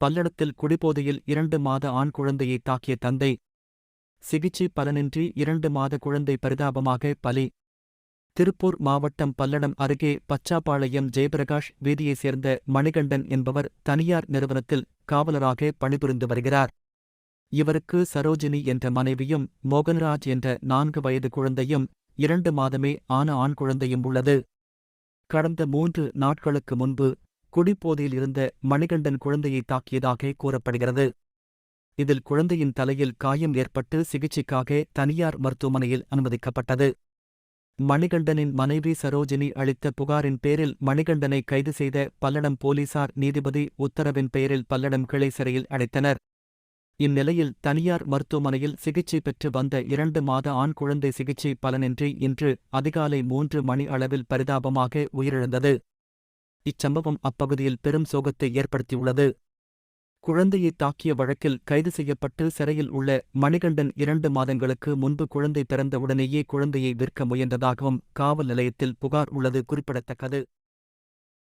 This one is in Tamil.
பல்லடத்தில் குடிபோதையில் இரண்டு மாத ஆண் குழந்தையை தாக்கிய தந்தை. சிகிச்சை பலனின்றி இரண்டு மாத குழந்தை பரிதாபமாக பலி. திருப்பூர் மாவட்டம் பல்லடம் அருகே பச்சாப்பாளையம் ஜெயபிரகாஷ் வீதியைச் சேர்ந்த மணிகண்டன் என்பவர் தனியார் நிறுவனத்தில் காவலராக பணிபுரிந்து வருகிறார். இவருக்கு சரோஜினி என்ற மனைவியும் மோகன்ராஜ் என்ற நான்கு வயது குழந்தையும் இரண்டு மாதமே ஆன ஆண் குழந்தையும் உள்ளது. கடந்த மூன்று நாட்களுக்கு முன்பு குடிபோதையில் இருந்த மணிகண்டன் குழந்தையை தாக்கியதாக கூறப்படுகிறது. இதில் குழந்தையின் தலையில் காயம் ஏற்பட்டு சிகிச்சைக்காக தனியார் மருத்துவமனையில் அனுமதிக்கப்பட்டது. மணிகண்டனின் மனைவி சரோஜினி அளித்த புகாரின் பேரில் மணிகண்டனை கைது செய்த பல்லடம் போலீசார் நீதிபதி உத்தரவின் பெயரில் பல்லடம் கிளை சிறையில் அடைத்தனர். இந்நிலையில் தனியார் மருத்துவமனையில் சிகிச்சை பெற்று வந்த இரண்டு மாத ஆண் குழந்தை சிகிச்சை பலனின்றி இன்று அதிகாலை மூன்று மணி அளவில் பரிதாபமாக உயிரிழந்தது. இச்சம்பவம் அப்பகுதியில் பெரும் சோகத்தை ஏற்படுத்தியுள்ளது. குழந்தையை தாக்கிய வழக்கில் கைது செய்யப்பட்டு சிறையில் உள்ள மணிகண்டன் இரண்டு மாதங்களுக்கு முன்பு குழந்தை பிறந்தவுடனேயே குழந்தையை விற்க முயன்றதாகவும் காவல் நிலையத்தில் புகார் உள்ளது குறிப்பிடத்தக்கது.